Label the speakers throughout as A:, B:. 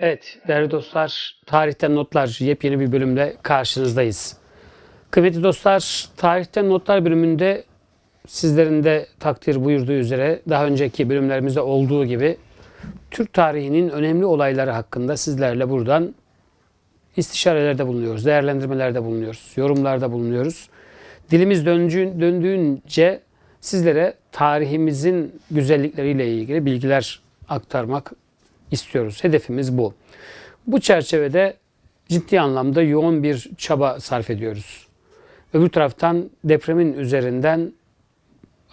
A: Evet değerli dostlar, Tarihten Notlar yepyeni bir bölümle karşınızdayız. Kıymetli dostlar, Tarihten Notlar bölümünde sizlerin de takdir buyurduğu üzere daha önceki bölümlerimizde olduğu gibi Türk tarihinin önemli olayları hakkında sizlerle buradan istişarelerde bulunuyoruz, değerlendirmelerde bulunuyoruz, yorumlarda bulunuyoruz. Dilimiz döndüğün, döndüğünce sizlere tarihimizin güzellikleriyle ilgili bilgiler aktarmak istiyoruz. Hedefimiz bu. Bu çerçevede ciddi anlamda yoğun bir çaba sarf ediyoruz. Öbür taraftan depremin üzerinden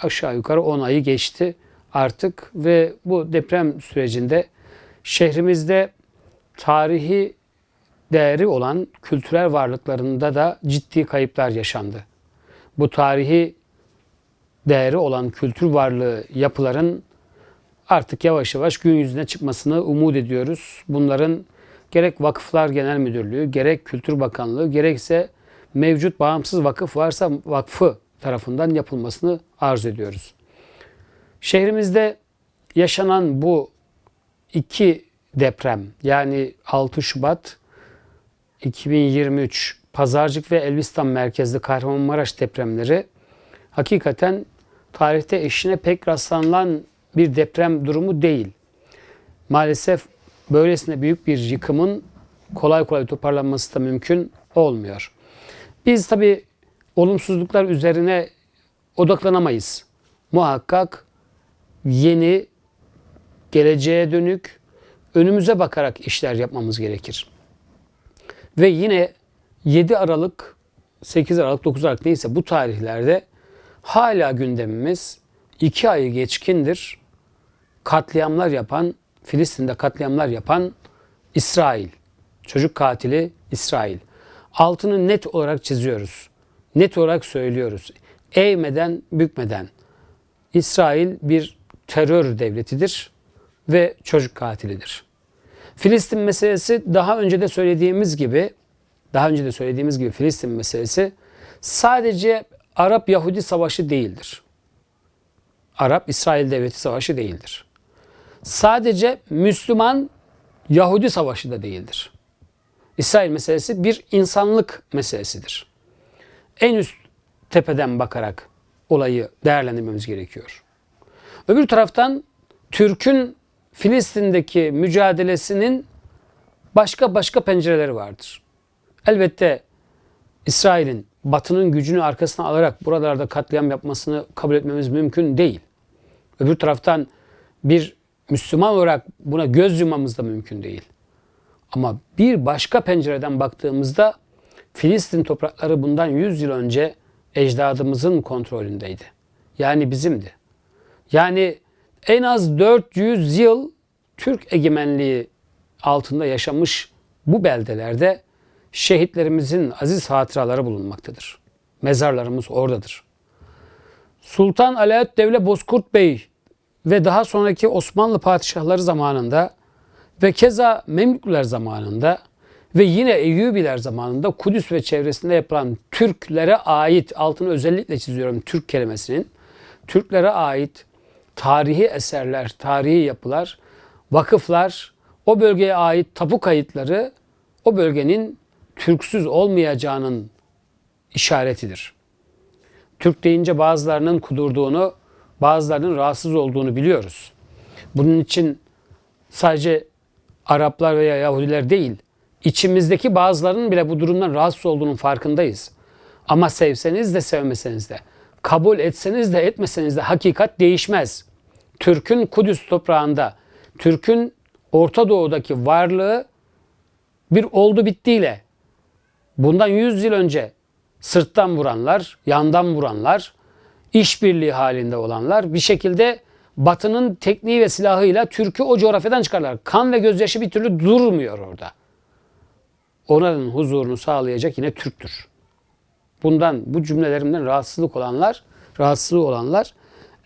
A: aşağı yukarı 10 ayı geçti artık ve bu deprem sürecinde şehrimizde tarihi değeri olan kültürel varlıklarında da ciddi kayıplar yaşandı. Bu tarihi değeri olan kültür varlığı yapıların artık yavaş yavaş gün yüzüne çıkmasını umut ediyoruz. Bunların gerek Vakıflar Genel Müdürlüğü, gerek Kültür Bakanlığı, gerekse mevcut bağımsız vakıf varsa vakfı tarafından yapılmasını arzu ediyoruz. Şehrimizde yaşanan bu iki deprem yani 6 Şubat 2023 Pazarcık ve Elbistan merkezli Kahramanmaraş depremleri hakikaten tarihte eşine pek rastlanılan bir deprem durumu değil. Maalesef böylesine büyük bir yıkımın kolay kolay toparlanması da mümkün olmuyor. Biz tabi olumsuzluklar üzerine odaklanamayız. Muhakkak yeni, geleceğe dönük, önümüze bakarak işler yapmamız gerekir. Ve yine 7 Aralık, 8 Aralık, 9 Aralık neyse bu tarihlerde hala gündemimiz 2 ayı geçkindir katliamlar yapan, Filistin'de katliamlar yapan İsrail. Çocuk katili İsrail. Altını net olarak çiziyoruz. Net olarak söylüyoruz. Eğmeden, bükmeden. İsrail bir terör devletidir ve çocuk katilidir. Filistin meselesi daha önce de söylediğimiz gibi daha önce de söylediğimiz gibi Filistin meselesi sadece Arap-Yahudi savaşı değildir. Arap-İsrail devleti savaşı değildir. Sadece Müslüman Yahudi savaşı da değildir. İsrail meselesi bir insanlık meselesidir. En üst tepeden bakarak olayı değerlendirmemiz gerekiyor. Öbür taraftan Türk'ün Filistin'deki mücadelesinin başka başka pencereleri vardır. Elbette İsrail'in Batı'nın gücünü arkasına alarak buralarda katliam yapmasını kabul etmemiz mümkün değil. Öbür taraftan bir Müslüman olarak buna göz yumamız da mümkün değil. Ama bir başka pencereden baktığımızda Filistin toprakları bundan 100 yıl önce ecdadımızın kontrolündeydi. Yani bizimdi. Yani en az 400 yıl Türk egemenliği altında yaşamış bu beldelerde şehitlerimizin aziz hatıraları bulunmaktadır. Mezarlarımız oradadır. Sultan Alaaddin Devle Bozkurt Bey ve daha sonraki Osmanlı padişahları zamanında ve keza Memlükler zamanında ve yine Eyyubiler zamanında Kudüs ve çevresinde yapılan Türklere ait, altını özellikle çiziyorum Türk kelimesinin, Türklere ait tarihi eserler, tarihi yapılar, vakıflar, o bölgeye ait tapu kayıtları o bölgenin Türksüz olmayacağının işaretidir. Türk deyince bazılarının kudurduğunu, bazılarının rahatsız olduğunu biliyoruz. Bunun için sadece Araplar veya Yahudiler değil, içimizdeki bazılarının bile bu durumdan rahatsız olduğunun farkındayız. Ama sevseniz de sevmeseniz de, kabul etseniz de etmeseniz de hakikat değişmez. Türk'ün Kudüs toprağında, Türk'ün Orta Doğu'daki varlığı bir oldu bittiyle bundan 100 yıl önce sırttan vuranlar, yandan vuranlar, işbirliği halinde olanlar bir şekilde Batı'nın tekniği ve silahıyla Türk'ü o coğrafyadan çıkarlar. Kan ve gözyaşı bir türlü durmuyor orada. Onların huzurunu sağlayacak yine Türk'tür. Bundan, bu cümlelerimden rahatsızlık olanlar, rahatsızlığı olanlar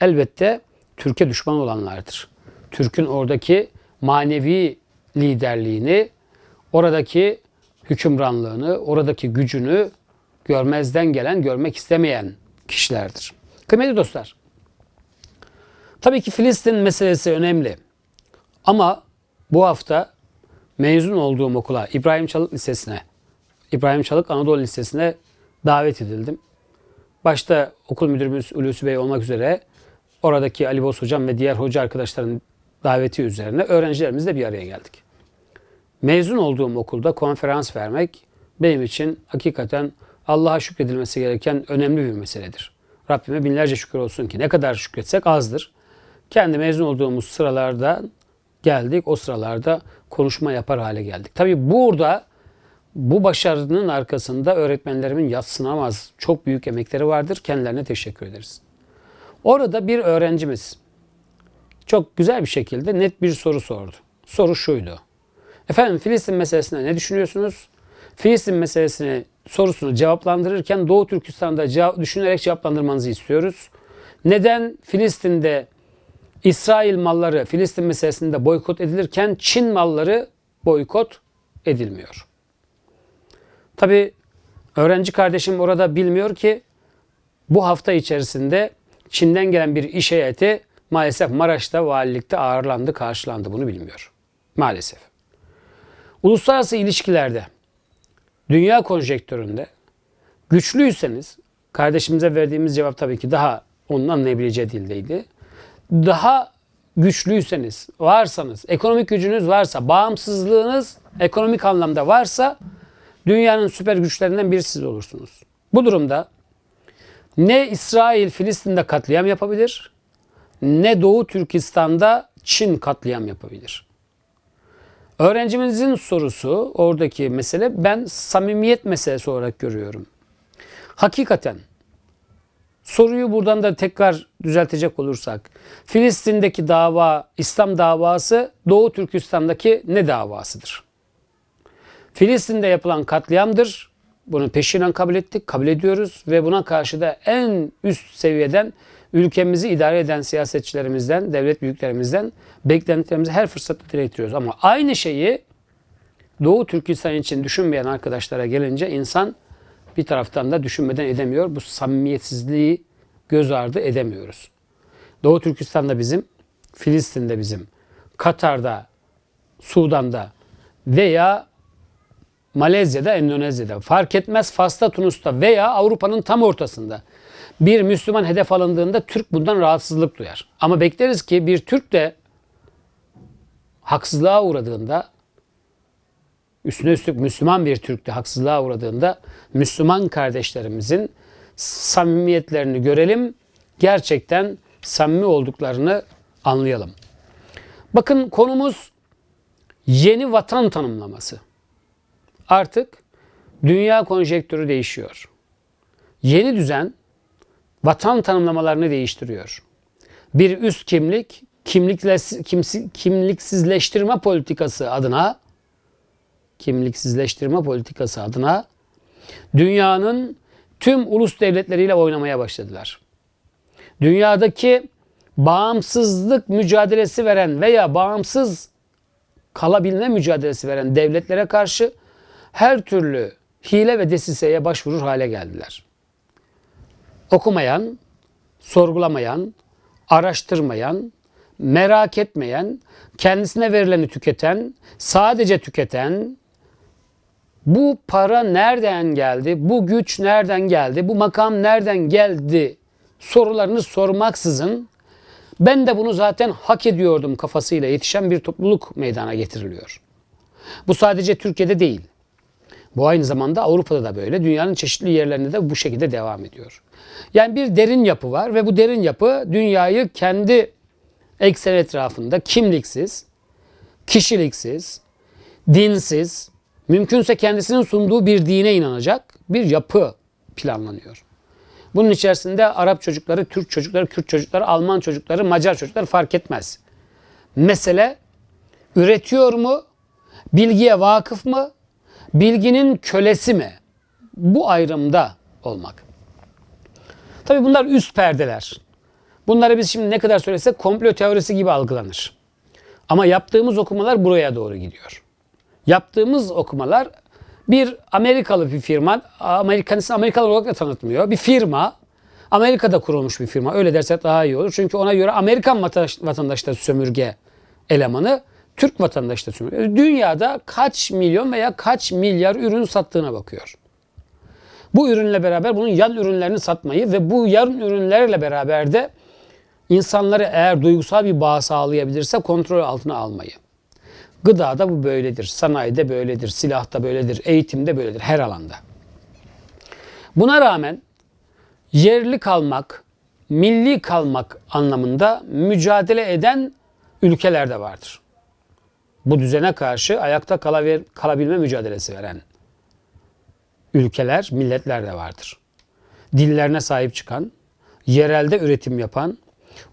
A: elbette Türkiye düşman olanlardır. Türk'ün oradaki manevi liderliğini, oradaki hükümranlığını, oradaki gücünü görmezden gelen, görmek istemeyen kişilerdir. Kıymetli dostlar, tabii ki Filistin meselesi önemli. Ama bu hafta mezun olduğum okula İbrahim Çalık Lisesi'ne, İbrahim Çalık Anadolu Lisesi'ne davet edildim. Başta okul müdürümüz Hulusi Bey olmak üzere oradaki Ali Boz hocam ve diğer hoca arkadaşların daveti üzerine öğrencilerimizle bir araya geldik. Mezun olduğum okulda konferans vermek benim için hakikaten Allah'a şükredilmesi gereken önemli bir meseledir. Rabbime binlerce şükür olsun ki ne kadar şükretsek azdır. Kendi mezun olduğumuz sıralarda geldik. O sıralarda konuşma yapar hale geldik. Tabii burada bu başarının arkasında öğretmenlerimin yatsınamaz çok büyük emekleri vardır. Kendilerine teşekkür ederiz. Orada bir öğrencimiz çok güzel bir şekilde net bir soru sordu. Soru şuydu. Efendim Filistin meselesine ne düşünüyorsunuz? Filistin meselesini sorusunu cevaplandırırken Doğu Türkistan'da düşünerek cevaplandırmanızı istiyoruz. Neden Filistin'de İsrail malları Filistin meselesinde boykot edilirken Çin malları boykot edilmiyor? Tabi öğrenci kardeşim orada bilmiyor ki bu hafta içerisinde Çin'den gelen bir iş heyeti maalesef Maraş'ta valilikte ağırlandı, karşılandı. Bunu bilmiyor. Maalesef. Uluslararası ilişkilerde, dünya konjektöründe güçlüyseniz, kardeşimize verdiğimiz cevap tabii ki daha onun anlayabileceği dildeydi. Daha güçlüyseniz, varsanız, ekonomik gücünüz varsa, bağımsızlığınız ekonomik anlamda varsa dünyanın süper güçlerinden birisi siz olursunuz. Bu durumda ne İsrail Filistin'de katliam yapabilir ne Doğu Türkistan'da Çin katliam yapabilir. Öğrencimizin sorusu oradaki mesele ben samimiyet meselesi olarak görüyorum. Hakikaten soruyu buradan da tekrar düzeltecek olursak Filistin'deki dava İslam davası Doğu Türkistan'daki ne davasıdır? Filistin'de yapılan katliamdır. Bunu peşinen kabul ettik, kabul ediyoruz ve buna karşı da en üst seviyeden ülkemizi idare eden siyasetçilerimizden, devlet büyüklerimizden beklentilerimizi her fırsatta dile getiriyoruz. Ama aynı şeyi Doğu Türkistan için düşünmeyen arkadaşlara gelince insan bir taraftan da düşünmeden edemiyor. Bu samimiyetsizliği göz ardı edemiyoruz. Doğu Türkistan'da bizim, Filistin'de bizim, Katar'da, Sudan'da veya Malezya'da, Endonezya'da fark etmez Fas'ta, Tunus'ta veya Avrupa'nın tam ortasında bir Müslüman hedef alındığında Türk bundan rahatsızlık duyar. Ama bekleriz ki bir Türk de haksızlığa uğradığında üstüne üstlük Müslüman bir Türk de haksızlığa uğradığında Müslüman kardeşlerimizin samimiyetlerini görelim. Gerçekten samimi olduklarını anlayalım. Bakın konumuz yeni vatan tanımlaması. Artık dünya konjektürü değişiyor. Yeni düzen vatan tanımlamalarını değiştiriyor. Bir üst kimlik, kimlikle, kimsi, kimliksizleştirme politikası adına kimliksizleştirme politikası adına dünyanın tüm ulus devletleriyle oynamaya başladılar. Dünyadaki bağımsızlık mücadelesi veren veya bağımsız kalabilme mücadelesi veren devletlere karşı her türlü hile ve desiseye başvurur hale geldiler. Okumayan, sorgulamayan, araştırmayan, merak etmeyen, kendisine verileni tüketen, sadece tüketen, bu para nereden geldi, bu güç nereden geldi, bu makam nereden geldi sorularını sormaksızın ben de bunu zaten hak ediyordum kafasıyla yetişen bir topluluk meydana getiriliyor. Bu sadece Türkiye'de değil. Bu aynı zamanda Avrupa'da da böyle. Dünyanın çeşitli yerlerinde de bu şekilde devam ediyor. Yani bir derin yapı var ve bu derin yapı dünyayı kendi eksen etrafında kimliksiz, kişiliksiz, dinsiz, mümkünse kendisinin sunduğu bir dine inanacak bir yapı planlanıyor. Bunun içerisinde Arap çocukları, Türk çocukları, Kürt çocukları, Alman çocukları, Macar çocukları fark etmez. Mesele üretiyor mu? Bilgiye vakıf mı? Bilginin kölesi mi? Bu ayrımda olmak. Tabi bunlar üst perdeler. Bunları biz şimdi ne kadar söylesek komplo teorisi gibi algılanır. Ama yaptığımız okumalar buraya doğru gidiyor. Yaptığımız okumalar bir Amerikalı bir firma, Amerikanisi Amerikalı olarak da tanıtmıyor. Bir firma, Amerika'da kurulmuş bir firma. Öyle dersek daha iyi olur. Çünkü ona göre Amerikan vatandaşları sömürge elemanı, Türk vatandaşı da sömürüyor. Dünyada kaç milyon veya kaç milyar ürün sattığına bakıyor. Bu ürünle beraber bunun yan ürünlerini satmayı ve bu yan ürünlerle beraber de insanları eğer duygusal bir bağ sağlayabilirse kontrol altına almayı. Gıdada bu böyledir, sanayide böyledir, silahta böyledir, eğitimde böyledir, her alanda. Buna rağmen yerli kalmak, milli kalmak anlamında mücadele eden ülkeler de vardır. Bu düzene karşı ayakta kalabil- kalabilme mücadelesi veren ülkeler, milletler de vardır. Dillerine sahip çıkan, yerelde üretim yapan,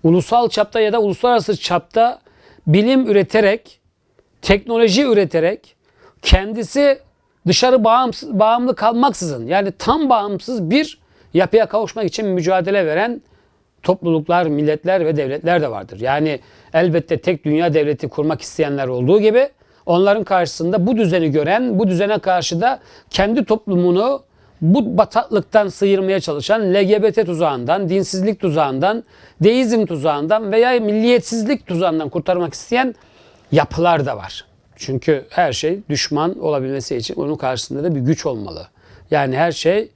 A: ulusal çapta ya da uluslararası çapta bilim üreterek, teknoloji üreterek kendisi dışarı bağımsız, bağımlı kalmaksızın yani tam bağımsız bir yapıya kavuşmak için mücadele veren topluluklar, milletler ve devletler de vardır. Yani elbette tek dünya devleti kurmak isteyenler olduğu gibi onların karşısında bu düzeni gören, bu düzene karşı da kendi toplumunu bu bataklıktan sıyırmaya çalışan LGBT tuzağından, dinsizlik tuzağından, deizm tuzağından veya milliyetsizlik tuzağından kurtarmak isteyen yapılar da var. Çünkü her şey düşman olabilmesi için onun karşısında da bir güç olmalı. Yani her şey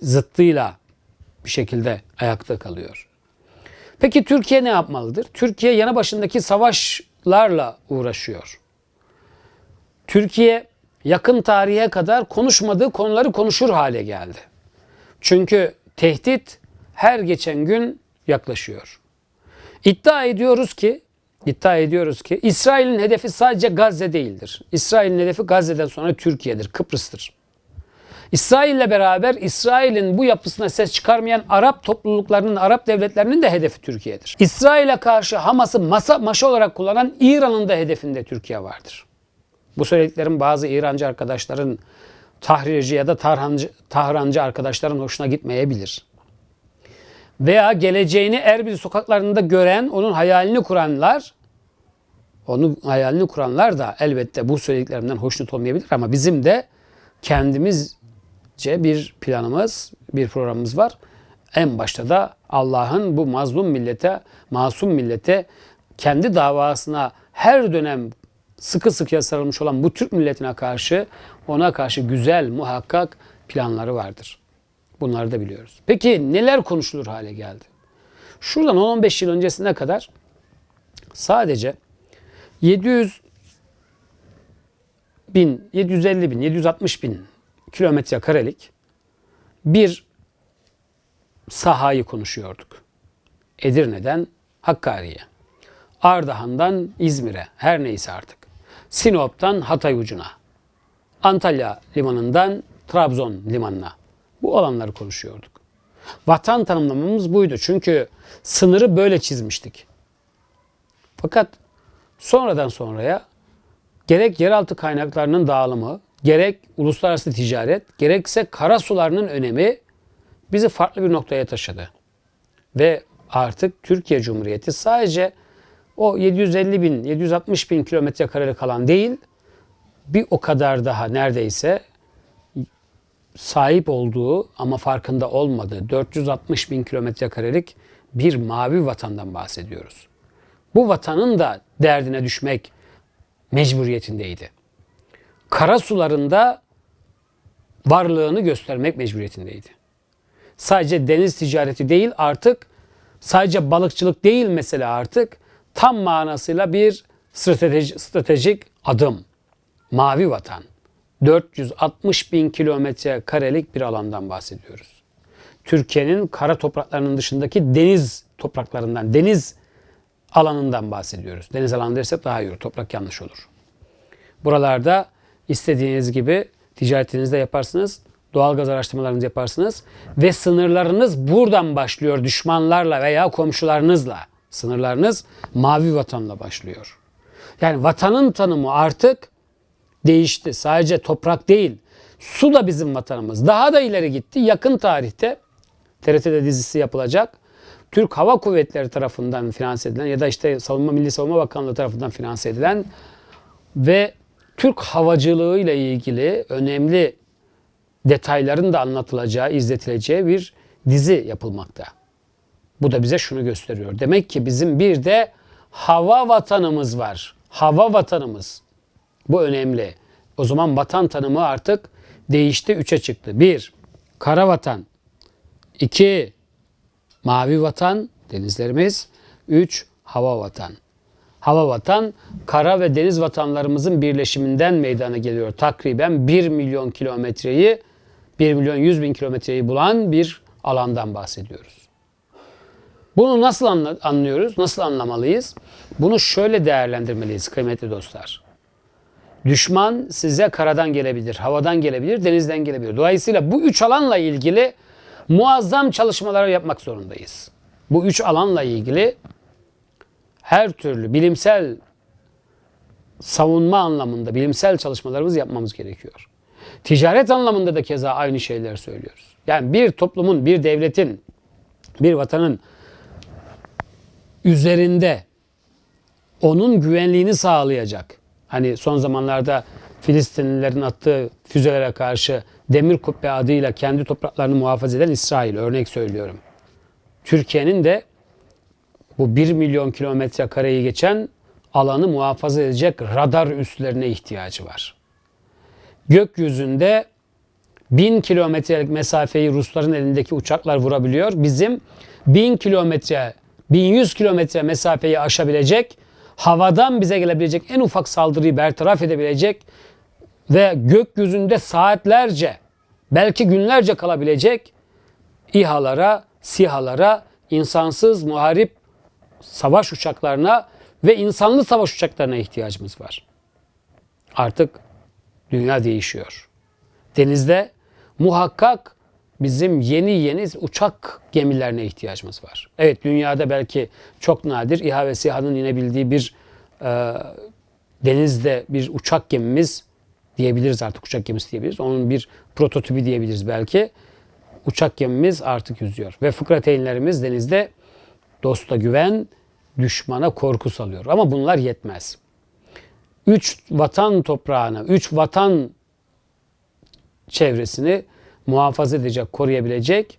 A: zıttıyla bir şekilde ayakta kalıyor. Peki Türkiye ne yapmalıdır? Türkiye yana başındaki savaşlarla uğraşıyor. Türkiye yakın tarihe kadar konuşmadığı konuları konuşur hale geldi. Çünkü tehdit her geçen gün yaklaşıyor. İddia ediyoruz ki iddia ediyoruz ki İsrail'in hedefi sadece Gazze değildir. İsrail'in hedefi Gazze'den sonra Türkiye'dir, Kıbrıs'tır. İsrail'le beraber İsrail'in bu yapısına ses çıkarmayan Arap topluluklarının, Arap devletlerinin de hedefi Türkiye'dir. İsrail'e karşı Hamas'ı masa maşa olarak kullanan İran'ın da hedefinde Türkiye vardır. Bu söylediklerim bazı İrancı arkadaşların tahrirci ya da tarhancı, tahrancı arkadaşların hoşuna gitmeyebilir. Veya geleceğini Erbil sokaklarında gören, onun hayalini kuranlar, onun hayalini kuranlar da elbette bu söylediklerimden hoşnut olmayabilir ama bizim de kendimizce bir planımız, bir programımız var. En başta da Allah'ın bu mazlum millete, masum millete kendi davasına her dönem sıkı sıkıya sarılmış olan bu Türk milletine karşı ona karşı güzel muhakkak planları vardır. Bunları da biliyoruz. Peki neler konuşulur hale geldi? Şuradan 10-15 yıl öncesine kadar sadece 700 bin, 750 bin, 760 bin kilometre karelik bir sahayı konuşuyorduk. Edirne'den Hakkari'ye, Ardahan'dan İzmir'e, her neyse artık. Sinop'tan Hatay ucuna, Antalya limanından Trabzon limanına. Bu alanları konuşuyorduk. Vatan tanımlamamız buydu. Çünkü sınırı böyle çizmiştik. Fakat sonradan sonraya gerek yeraltı kaynaklarının dağılımı, gerek uluslararası ticaret, gerekse kara sularının önemi bizi farklı bir noktaya taşıdı. Ve artık Türkiye Cumhuriyeti sadece o 750 bin, 760 bin kilometre karelik alan değil, bir o kadar daha neredeyse sahip olduğu ama farkında olmadığı 460 bin kilometre karelik bir mavi vatandan bahsediyoruz. Bu vatanın da derdine düşmek mecburiyetindeydi. Kara sularında varlığını göstermek mecburiyetindeydi. Sadece deniz ticareti değil artık sadece balıkçılık değil mesela artık tam manasıyla bir strateji, stratejik adım. Mavi vatan. 460 bin kilometre karelik bir alandan bahsediyoruz. Türkiye'nin kara topraklarının dışındaki deniz topraklarından, deniz alanından bahsediyoruz. Deniz alanı dersek daha iyi olur. Toprak yanlış olur. Buralarda istediğiniz gibi ticaretinizi de yaparsınız. Doğal gaz araştırmalarınızı yaparsınız. Ve sınırlarınız buradan başlıyor düşmanlarla veya komşularınızla. Sınırlarınız mavi vatanla başlıyor. Yani vatanın tanımı artık değişti. Sadece toprak değil. Su da bizim vatanımız. Daha da ileri gitti. Yakın tarihte TRT'de dizisi yapılacak. Türk Hava Kuvvetleri tarafından finanse edilen ya da işte Savunma Milli Savunma Bakanlığı tarafından finanse edilen ve Türk havacılığı ile ilgili önemli detayların da anlatılacağı, izletileceği bir dizi yapılmakta. Bu da bize şunu gösteriyor. Demek ki bizim bir de hava vatanımız var. hava vatanımız. Bu önemli. O zaman vatan tanımı artık değişti, üçe çıktı. Bir, kara vatan. İki, mavi vatan, denizlerimiz. Üç, hava vatan. Hava vatan, kara ve deniz vatanlarımızın birleşiminden meydana geliyor. Takriben 1 milyon kilometreyi, 1 milyon 100 bin kilometreyi bulan bir alandan bahsediyoruz. Bunu nasıl anlıyoruz? Nasıl anlamalıyız? Bunu şöyle değerlendirmeliyiz kıymetli dostlar. Düşman size karadan gelebilir, havadan gelebilir, denizden gelebilir. Dolayısıyla bu üç alanla ilgili muazzam çalışmalar yapmak zorundayız. Bu üç alanla ilgili her türlü bilimsel savunma anlamında bilimsel çalışmalarımızı yapmamız gerekiyor. Ticaret anlamında da keza aynı şeyler söylüyoruz. Yani bir toplumun, bir devletin, bir vatanın üzerinde onun güvenliğini sağlayacak. Hani son zamanlarda Filistinlilerin attığı füzelere karşı demir kubbe adıyla kendi topraklarını muhafaza eden İsrail örnek söylüyorum. Türkiye'nin de bu 1 milyon kilometre kareyi geçen alanı muhafaza edecek radar üslerine ihtiyacı var. Gökyüzünde 1000 kilometrelik mesafeyi Rusların elindeki uçaklar vurabiliyor. Bizim 1000 kilometre, 1100 kilometre mesafeyi aşabilecek, havadan bize gelebilecek en ufak saldırıyı bertaraf edebilecek ve gökyüzünde saatlerce, belki günlerce kalabilecek İHA'lara, SİHA'lara, insansız muharip savaş uçaklarına ve insanlı savaş uçaklarına ihtiyacımız var. Artık dünya değişiyor. Denizde muhakkak bizim yeni yeni uçak gemilerine ihtiyacımız var. Evet dünyada belki çok nadir İHA ve SİHA'nın inebildiği bir e, denizde bir uçak gemimiz diyebiliriz artık uçak gemisi diyebiliriz. Onun bir prototipi diyebiliriz belki. Uçak gemimiz artık yüzüyor. Ve fıkrateynlerimiz denizde dosta güven, düşmana korku salıyor. Ama bunlar yetmez. Üç vatan toprağını, üç vatan çevresini muhafaza edecek, koruyabilecek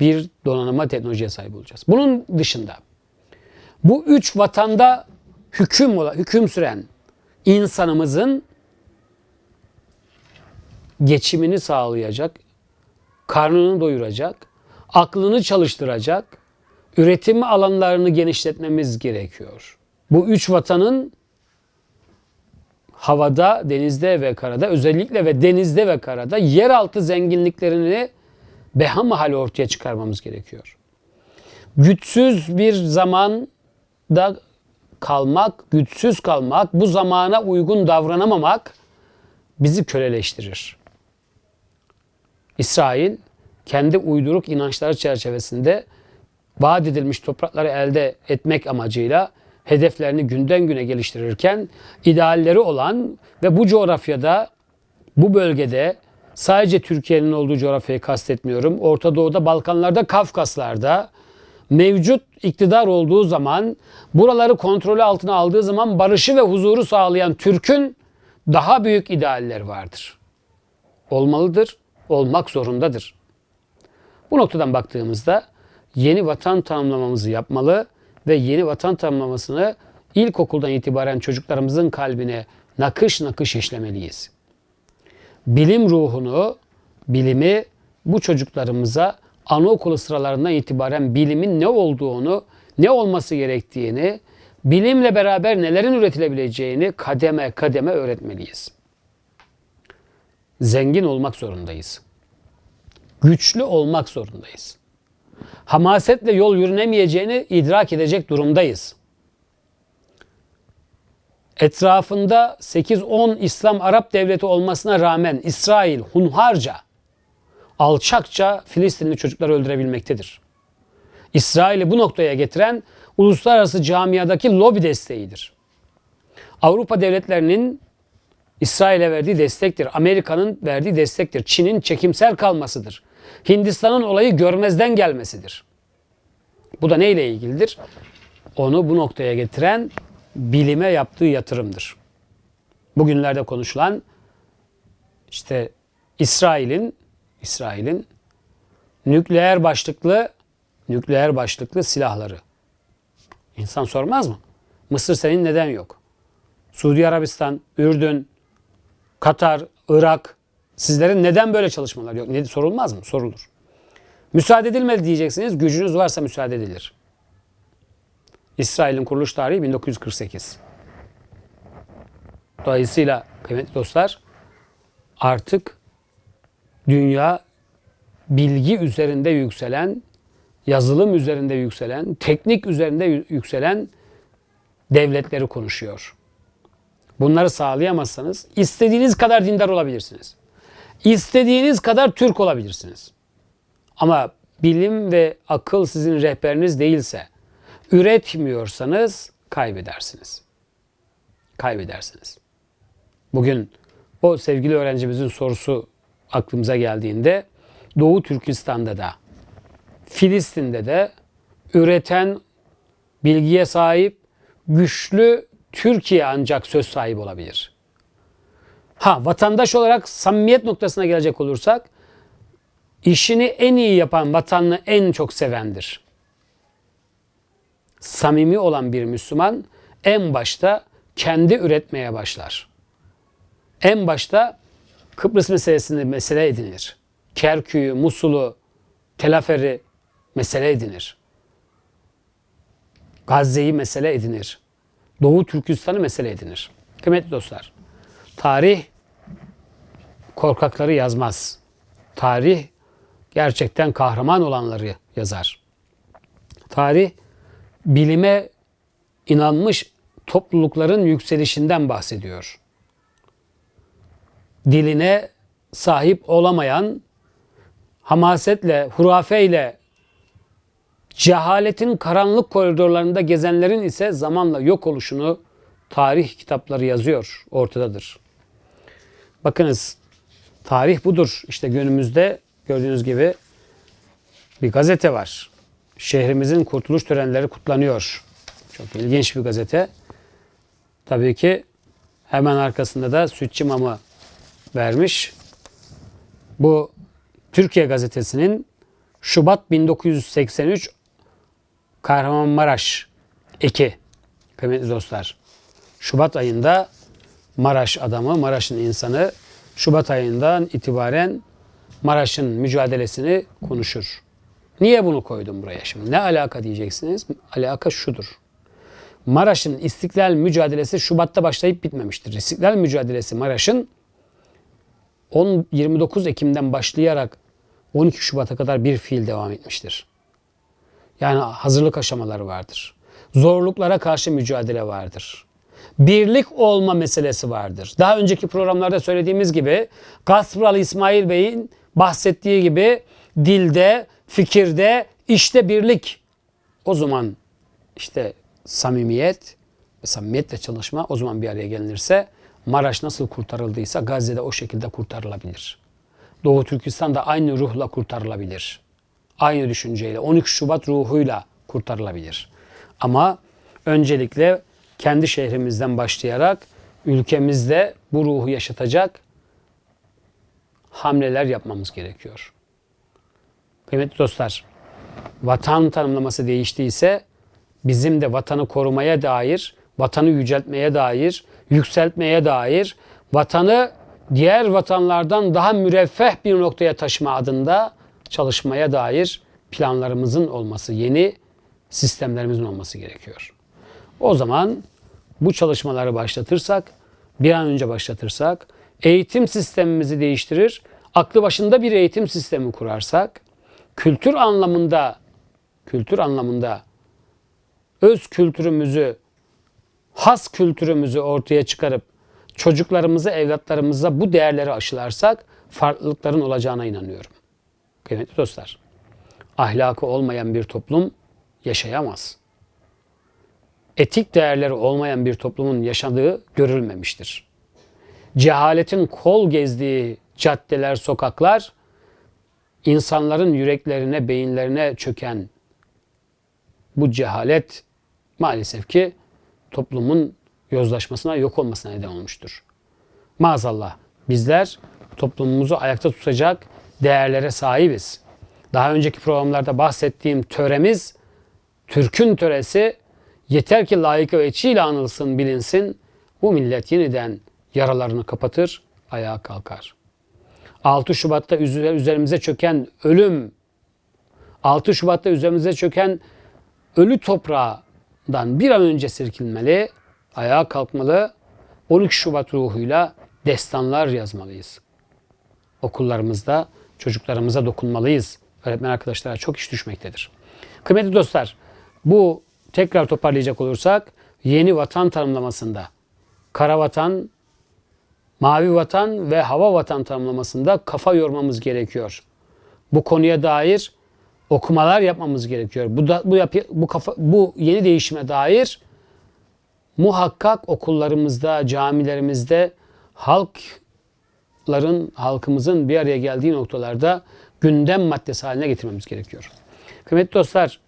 A: bir donanıma teknolojiye sahip olacağız. Bunun dışında bu üç vatanda hüküm hüküm süren insanımızın geçimini sağlayacak, karnını doyuracak, aklını çalıştıracak, üretim alanlarını genişletmemiz gerekiyor. Bu üç vatanın havada, denizde ve karada özellikle ve denizde ve karada yeraltı zenginliklerini behamahal ortaya çıkarmamız gerekiyor. Güçsüz bir zamanda kalmak, güçsüz kalmak, bu zamana uygun davranamamak bizi köleleştirir. İsrail kendi uyduruk inançları çerçevesinde vaat edilmiş toprakları elde etmek amacıyla hedeflerini günden güne geliştirirken idealleri olan ve bu coğrafyada, bu bölgede sadece Türkiye'nin olduğu coğrafyayı kastetmiyorum. Orta Doğu'da, Balkanlarda, Kafkaslar'da mevcut iktidar olduğu zaman, buraları kontrolü altına aldığı zaman barışı ve huzuru sağlayan Türk'ün daha büyük idealleri vardır. Olmalıdır, olmak zorundadır. Bu noktadan baktığımızda yeni vatan tanımlamamızı yapmalı ve yeni vatan tanımlamasını ilkokuldan itibaren çocuklarımızın kalbine nakış nakış işlemeliyiz. Bilim ruhunu, bilimi bu çocuklarımıza anaokulu sıralarından itibaren bilimin ne olduğunu, ne olması gerektiğini, bilimle beraber nelerin üretilebileceğini kademe kademe öğretmeliyiz. Zengin olmak zorundayız. Güçlü olmak zorundayız hamasetle yol yürünemeyeceğini idrak edecek durumdayız. Etrafında 8-10 İslam Arap devleti olmasına rağmen İsrail hunharca, alçakça Filistinli çocukları öldürebilmektedir. İsrail'i bu noktaya getiren uluslararası camiadaki lobi desteğidir. Avrupa devletlerinin İsrail'e verdiği destektir. Amerika'nın verdiği destektir. Çin'in çekimsel kalmasıdır. Hindistan'ın olayı görmezden gelmesidir. Bu da neyle ilgilidir? Onu bu noktaya getiren bilime yaptığı yatırımdır. Bugünlerde konuşulan işte İsrail'in İsrail'in nükleer başlıklı nükleer başlıklı silahları. İnsan sormaz mı? Mısır senin neden yok? Suudi Arabistan, Ürdün, Katar, Irak sizlerin neden böyle çalışmalar yok? Ne sorulmaz mı? Sorulur. Müsaade edilmedi diyeceksiniz. Gücünüz varsa müsaade edilir. İsrail'in kuruluş tarihi 1948. Dolayısıyla kıymetli dostlar artık dünya bilgi üzerinde yükselen, yazılım üzerinde yükselen, teknik üzerinde yükselen devletleri konuşuyor. Bunları sağlayamazsanız istediğiniz kadar dindar olabilirsiniz. İstediğiniz kadar Türk olabilirsiniz. Ama bilim ve akıl sizin rehberiniz değilse, üretmiyorsanız kaybedersiniz. Kaybedersiniz. Bugün o sevgili öğrencimizin sorusu aklımıza geldiğinde Doğu Türkistan'da da Filistin'de de üreten, bilgiye sahip, güçlü Türkiye ancak söz sahibi olabilir. Ha vatandaş olarak samimiyet noktasına gelecek olursak işini en iyi yapan vatanını en çok sevendir. Samimi olan bir Müslüman en başta kendi üretmeye başlar. En başta Kıbrıs meselesini mesele edinir. Kerkük'ü, Musul'u, Telafer'i mesele edinir. Gazze'yi mesele edinir. Doğu Türkistan'ı mesele edinir. Kıymetli dostlar, tarih korkakları yazmaz. Tarih gerçekten kahraman olanları yazar. Tarih bilime inanmış toplulukların yükselişinden bahsediyor. Diline sahip olamayan hamasetle, hurafeyle cehaletin karanlık koridorlarında gezenlerin ise zamanla yok oluşunu tarih kitapları yazıyor, ortadadır. Bakınız tarih budur. İşte günümüzde gördüğünüz gibi bir gazete var. Şehrimizin kurtuluş törenleri kutlanıyor. Çok ilginç bir gazete. Tabii ki hemen arkasında da Sütçü Mamı vermiş. Bu Türkiye gazetesinin Şubat 1983 Kahramanmaraş eki kıymetli dostlar. Şubat ayında Maraş adamı, Maraş'ın insanı Şubat ayından itibaren Maraş'ın mücadelesini konuşur. Niye bunu koydum buraya şimdi? Ne alaka diyeceksiniz? Alaka şudur. Maraş'ın istiklal mücadelesi Şubat'ta başlayıp bitmemiştir. İstiklal mücadelesi Maraş'ın 10 29 Ekim'den başlayarak 12 Şubat'a kadar bir fiil devam etmiştir. Yani hazırlık aşamaları vardır. Zorluklara karşı mücadele vardır. Birlik olma meselesi vardır. Daha önceki programlarda söylediğimiz gibi Gaspral İsmail Bey'in bahsettiği gibi dilde, fikirde, işte birlik. O zaman işte samimiyet ve samimiyetle çalışma o zaman bir araya gelinirse Maraş nasıl kurtarıldıysa Gazze'de o şekilde kurtarılabilir. Doğu Türkistan da aynı ruhla kurtarılabilir. Aynı düşünceyle 12 Şubat ruhuyla kurtarılabilir. Ama öncelikle kendi şehrimizden başlayarak ülkemizde bu ruhu yaşatacak hamleler yapmamız gerekiyor. Kıymetli dostlar, vatan tanımlaması değiştiyse bizim de vatanı korumaya dair, vatanı yüceltmeye dair, yükseltmeye dair, vatanı diğer vatanlardan daha müreffeh bir noktaya taşıma adında çalışmaya dair planlarımızın olması, yeni sistemlerimizin olması gerekiyor. O zaman bu çalışmaları başlatırsak, bir an önce başlatırsak, eğitim sistemimizi değiştirir, aklı başında bir eğitim sistemi kurarsak, kültür anlamında kültür anlamında öz kültürümüzü, has kültürümüzü ortaya çıkarıp çocuklarımıza, evlatlarımıza bu değerleri aşılarsak farklılıkların olacağına inanıyorum. Kıymetli dostlar, ahlakı olmayan bir toplum yaşayamaz. Etik değerleri olmayan bir toplumun yaşadığı görülmemiştir. Cehaletin kol gezdiği caddeler, sokaklar insanların yüreklerine, beyinlerine çöken bu cehalet maalesef ki toplumun yozlaşmasına, yok olmasına neden olmuştur. Maazallah bizler toplumumuzu ayakta tutacak değerlere sahibiz. Daha önceki programlarda bahsettiğim töremiz, Türk'ün töresi yeter ki layık ve eçiyle anılsın, bilinsin. bu millet yeniden yaralarını kapatır, ayağa kalkar. 6 Şubat'ta üze- üzerimize çöken ölüm, 6 Şubat'ta üzerimize çöken ölü toprağından bir an önce silkinmeli, ayağa kalkmalı, 12 Şubat ruhuyla destanlar yazmalıyız. Okullarımızda çocuklarımıza dokunmalıyız. Öğretmen arkadaşlara çok iş düşmektedir. Kıymetli dostlar, bu tekrar toparlayacak olursak yeni vatan tanımlamasında kara vatan, mavi vatan ve hava vatan tanımlamasında kafa yormamız gerekiyor. Bu konuya dair okumalar yapmamız gerekiyor. Bu da bu yapı, bu kafa bu yeni değişime dair muhakkak okullarımızda, camilerimizde halkların, halkımızın bir araya geldiği noktalarda gündem maddesi haline getirmemiz gerekiyor. Kıymetli dostlar,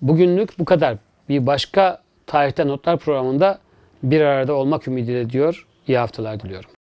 A: bugünlük bu kadar. Bir başka tarihte notlar programında bir arada olmak ümidiyle diyor. İyi haftalar diliyorum.